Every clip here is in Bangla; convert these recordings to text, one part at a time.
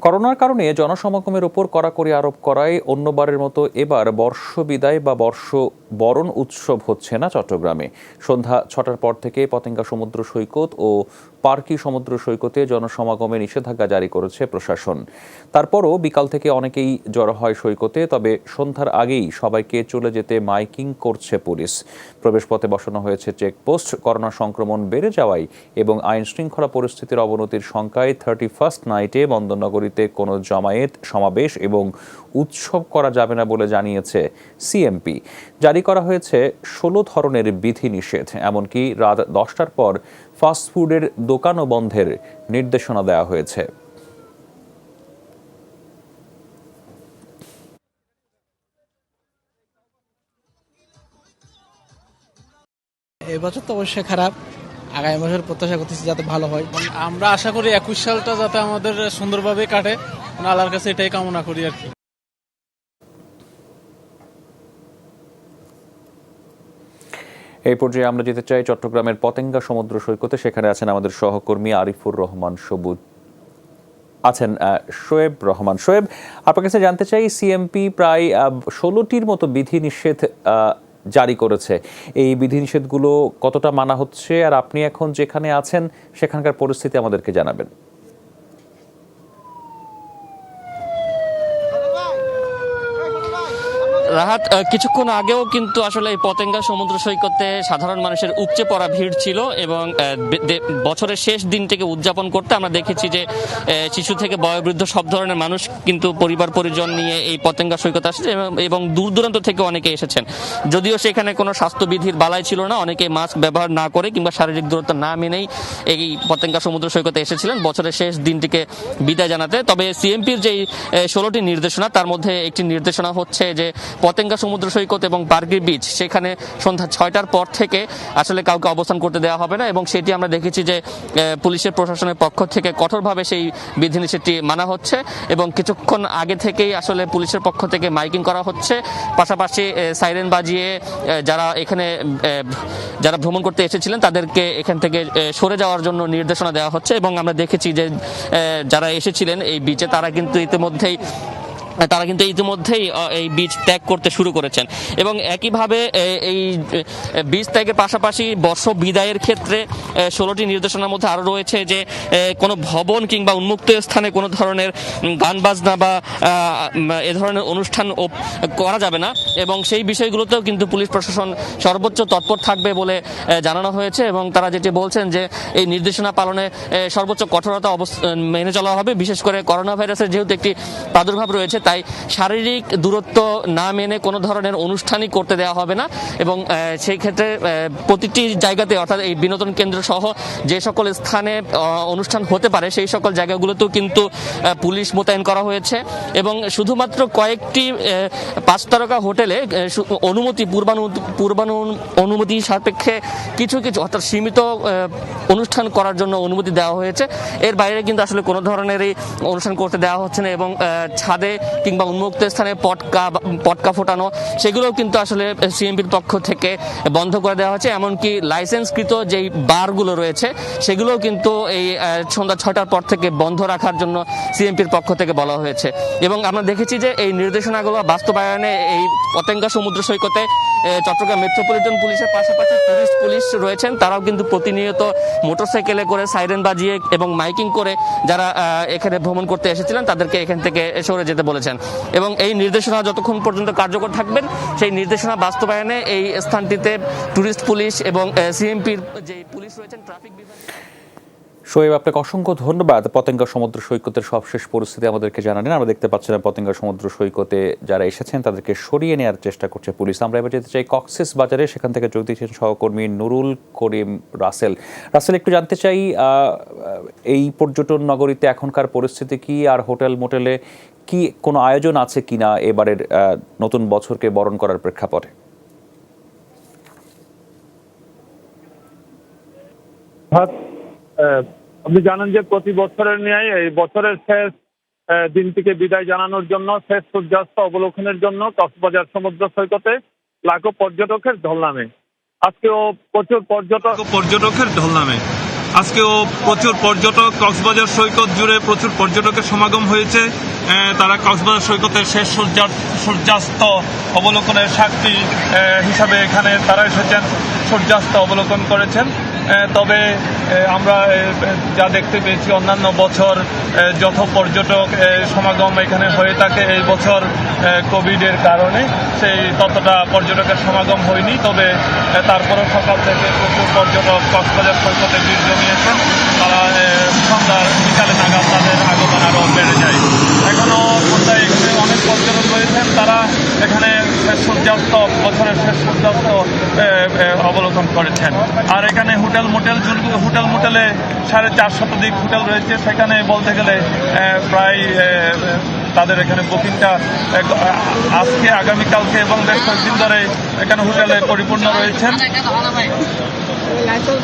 করোনার কারণে জনসমাগমের উপর কড়াকড়ি আরোপ করায় অন্যবারের মতো এবার বর্ষ বিদায় বা বর্ষ বরণ উৎসব হচ্ছে না চট্টগ্রামে। সন্ধ্যা ছটার পর থেকে পতেঙ্গা সমুদ্র সৈকত ও পার্কি সমুদ্র সৈকতে জনসমাগমে নিষেধাজ্ঞা জারি করেছে প্রশাসন। তারপরও বিকাল থেকে অনেকেই জড়ো হয় সৈকতে, তবে সন্ধ্যার আগেই সবাইকে চলে যেতে মাইকিং করছে পুলিশ। প্রবেশপথে বসানো হয়েছে চেকপোস্ট। করোনা সংক্রমণ বেড়ে যাওয়ায় এবং আইন শৃঙ্খলা পরিস্থিতির অবনতির শঙ্কায় থার্টি ফার্স্ট নাইটে বন্দরনগরীতে কোনো জমায়েত সমাবেশ এবং উৎসব করা যাবে না বলে জানিয়েছে সিএমপি। জারি করা হয়েছে ষোলো ধরনের বিধি নিষেধ এমনকি রাত দশটার পর ফাস্টফুডের দোকানও বন্ধের নির্দেশনা দেওয়া হয়েছে। এবছর তো অবশ্যই খারাপ। আগামী বছর প্রত্যাশা করতেছি যাতে ভালো হয়। আমরা আশা করি একুশ সালটা যাতে আমাদের সুন্দরভাবে কাটে। মানে আল্লাহর কাছে এটাই কামনা করি আর কি। এই পর্যায়ে আমরা যেতে চাই চট্টগ্রামের পতেঙ্গা সমুদ্র সৈকতে। সেখানে আছেন আমাদের সহকর্মী আরিফুর রহমান সবুজ। আছেন শোয়েব রহমান। শোয়েব, আপনার কাছে জানতে চাই সিএমপি প্রায় ষোলোটির মতো বিধিনিষেধ জারি করেছে। এই বিধিনিষেধগুলো কতটা মানা হচ্ছে? আর আপনি এখন যেখানে আছেন, সেখানকার পরিস্থিতি আমাদেরকে জানাবেন। রাহাত কিছুক্ষণ আগেও কিন্তু আসলে এই পতেঙ্গা সমুদ্র সৈকতে সাধারণ মানুষের উপচে পড়া ভিড় ছিল এবং বছরের শেষ দিনটিকে উদযাপন করতে আমরা দেখেছি যে শিশু থেকে বয়োবৃদ্ধ সব ধরনের মানুষ কিন্তু পরিবার পরিজন নিয়ে এই পতেঙ্গা সৈকত আসছে এবং- এবং দূর দূরান্ত থেকে অনেকে এসেছেন। যদিও সেখানে কোনো স্বাস্থ্যবিধির বালাই ছিল না, অনেকে মাস্ক ব্যবহার না করে কিংবা শারীরিক দূরত্ব না মেনেই এই পতেঙ্গা সমুদ্র সৈকতে এসেছিলেন। বছরের শেষ দিনটিকে বিদায় জানাতে। তবে সিএমপির যেই ষোলোটি নির্দেশনা, তার মধ্যে একটি নির্দেশনা হচ্ছে যে পতেঙ্গা সমুদ্র সৈকত এবং পার্কির বিচ, সেখানে সন্ধ্যা ছয়টার পর থেকে আসলে কাউকে অবস্থান করতে দেওয়া হবে না এবং সেটি আমরা দেখেছি যে পুলিশের প্রশাসনের পক্ষ থেকে কঠোরভাবে সেই বিধিনিষেধটি মানা হচ্ছে এবং কিছুক্ষণ আগে থেকেই আসলে পুলিশের পক্ষ থেকে মাইকিং করা হচ্ছে। পাশাপাশি সাইরেন বাজিয়ে যারা এখানে যারা ভ্রমণ করতে এসেছিলেন তাদেরকে এখান থেকে সরে যাওয়ার জন্য নির্দেশনা দেওয়া হচ্ছে এবং আমরা দেখেছি যে যারা এসেছিলেন এই বিচে তারা কিন্তু ইতিমধ্যেই তারা কিন্তু ইতিমধ্যেই এই বীজ ত্যাগ করতে শুরু করেছেন। এবং একইভাবে এই বীজ ত্যাগের পাশাপাশি বর্ষ বিদায়ের ক্ষেত্রে ষোলোটি নির্দেশনার মধ্যে আরও রয়েছে যে কোনো ভবন কিংবা উন্মুক্ত স্থানে কোনো ধরনের গান বাজনা বা এ ধরনের অনুষ্ঠান করা যাবে না। এবং সেই বিষয়গুলোতেও কিন্তু পুলিশ প্রশাসন সর্বোচ্চ তৎপর থাকবে বলে জানানো হয়েছে। এবং তারা যেটি বলছেন যে, এই নির্দেশনা পালনে সর্বোচ্চ কঠোরতা মেনে চলা হবে। বিশেষ করে করোনা ভাইরাসের যেহেতু একটি প্রাদুর্ভাব রয়েছে তাই শারীরিক দূরত্ব না মেনে কোনো ধরনের অনুষ্ঠানই করতে দেওয়া হবে না। এবং সেই ক্ষেত্রে প্রতিটি জায়গাতে, অর্থাৎ এই বিনোদন কেন্দ্র সহ যে সকল স্থানে অনুষ্ঠান হতে পারে, সেই সকল জায়গাগুলোতেও কিন্তু পুলিশ মোতায়েন করা হয়েছে। এবং শুধুমাত্র কয়েকটি পাঁচ তারকা হোটেলে অনুমতি, পূর্বানু পূর্বানু, অনুমতি সাপেক্ষে কিছু কিছু, অর্থাৎ সীমিত অনুষ্ঠান করার জন্য অনুমতি দেওয়া হয়েছে। এর বাইরে কিন্তু আসলে কোনো ধরনেরই অনুষ্ঠান করতে দেওয়া হচ্ছে না এবং ছাদে কিংবা উন্মুক্ত স্থানে পটকা পটকা ফোটানো, সেগুলোও কিন্তু আসলে সিএমপির পক্ষ থেকে বন্ধ করে দেওয়া হয়েছে। এমনকি লাইসেন্সকৃত যেই বারগুলো রয়েছে, সেগুলোও কিন্তু এই সন্ধ্যা ছটার পর থেকে বন্ধ রাখার জন্য সিএমপির পক্ষ থেকে বলা হয়েছে। এবং আমরা দেখেছি যে এই নির্দেশনাগুলো বাস্তবায়নে এই পতেঙ্গা সমুদ্র সৈকতে চট্টগ্রাম মেট্রোপলিটন পুলিশের পাশাপাশি টুরিস্ট পুলিশ রয়েছেন। তারাও কিন্তু প্রতিনিয়ত মোটরসাইকেলে করে সাইরেন বাজিয়ে এবং মাইকিং করে যারা এখানে ভ্রমণ করতে এসেছিলেন, তাদেরকে এখান থেকে সরে যেতে বলেছেন এবং এই নির্দেশনা যতক্ষণ পর্যন্ত কার্যকর থাকবেন, সেই নির্দেশনা বাস্তবায়নে এই স্থানটিতে টুরিস্ট পুলিশ এবং সিএমপির যে পুলিশ রয়েছেন, ট্রাফিক বিভাগ শোয়েব আপনাকে অসংখ্য ধন্যবাদ। পতেঙ্গা সমুদ্র সৈকতের সবশেষ পরিস্থিতি আমাদেরকে জানালেন। আমরা দেখতে পাচ্ছিলাম পতেঙ্গা সমুদ্র সৈকতে যারা এসেছেন তাদেরকে সরিয়ে নেওয়ার চেষ্টা করছে পুলিশ। আমরা এবার যেতে চাই কক্সেস বাজারে। সেখান থেকে যোগ দিয়েছেন সহকর্মী নুরুল করিম রাসেল। রাসেল একটু জানতে চাই এই পর্যটন নগরীতে এখনকার পরিস্থিতি কি? আর হোটেল মোটেলে কি কোনো আয়োজন আছে কিনা এবারের নতুন বছরকে বরণ করার প্রেক্ষাপটে? আহ, আপনি জানেন যে প্রতি বছরের ন্যায় এই বছরের শেষ দিনটিকে বিদায় জানানোর জন্য, শেষ সূর্যাস্ত অবলোকনের জন্য কক্সবাজার সমুদ্র সৈকতে লাখো পর্যটকের ঢল নামে। আজকেও প্রচুর পর্যটক পর্যটকের ঢল নামে। আজকেও প্রচুর পর্যটক কক্সবাজার সৈকত জুড়ে প্রচুর পর্যটকের সমাগম হয়েছে। তারা কক্সবাজার সৈকতের শেষ সূর্যা- সূর্যাস্ত অবলোকনের সাক্ষী হিসাবে এখানে তারা এসেছেন, সূর্যাস্ত অবলোকন করেছেন। তবে আমরা যা দেখতে পেয়েছি অন্যান্য বছর যত পর্যটক সমাগম এখানে হয়ে থাকে এই বছর কোভিডের কারণে, সেই ততটা পর্যটকের সমাগম হয়নি, তবে তারপরেও সকাল থেকে প্রচুর পর্যটক কক্সবাজার সৈকতে ভিড় জমিয়েছেন। তারা সন্ধ্যার বিকালে নাগাদ তাদের আগমন আরও বেড়ে যায়। এখনও সন্ধ্যায় এখানে অনেক পর্যটক রয়েছেন, তারা সূর্যাস্ত বছরের শেষ সূর্যাস্ত অবলোকন করেছেন। আর এখানে হোটেল মোটেল হোটেল মোটেলে সাড়ে চার শতাধিক হোটেল রয়েছে। সেখানে বলতে গেলে প্রায় তাদের এখানে বুকিংটা আজকে আগামীকালকে এবং বেশ কয়েকদিন ধরে এখানে হোটেলে পরিপূর্ণ রয়েছেন।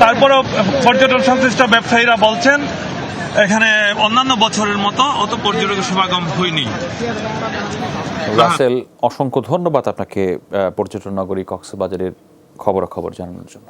তারপরেও পর্যটন সংশ্লিষ্ট ব্যবসায়ীরা বলছেন এখানে অন্যান্য বছরের মতো অত পর্যটকের সমাগম হয়নি। রাসেল, অসংখ্য ধন্যবাদ আপনাকে পর্যটন নগরী কক্সবাজারের খবরাখবর জানানোর জন্য।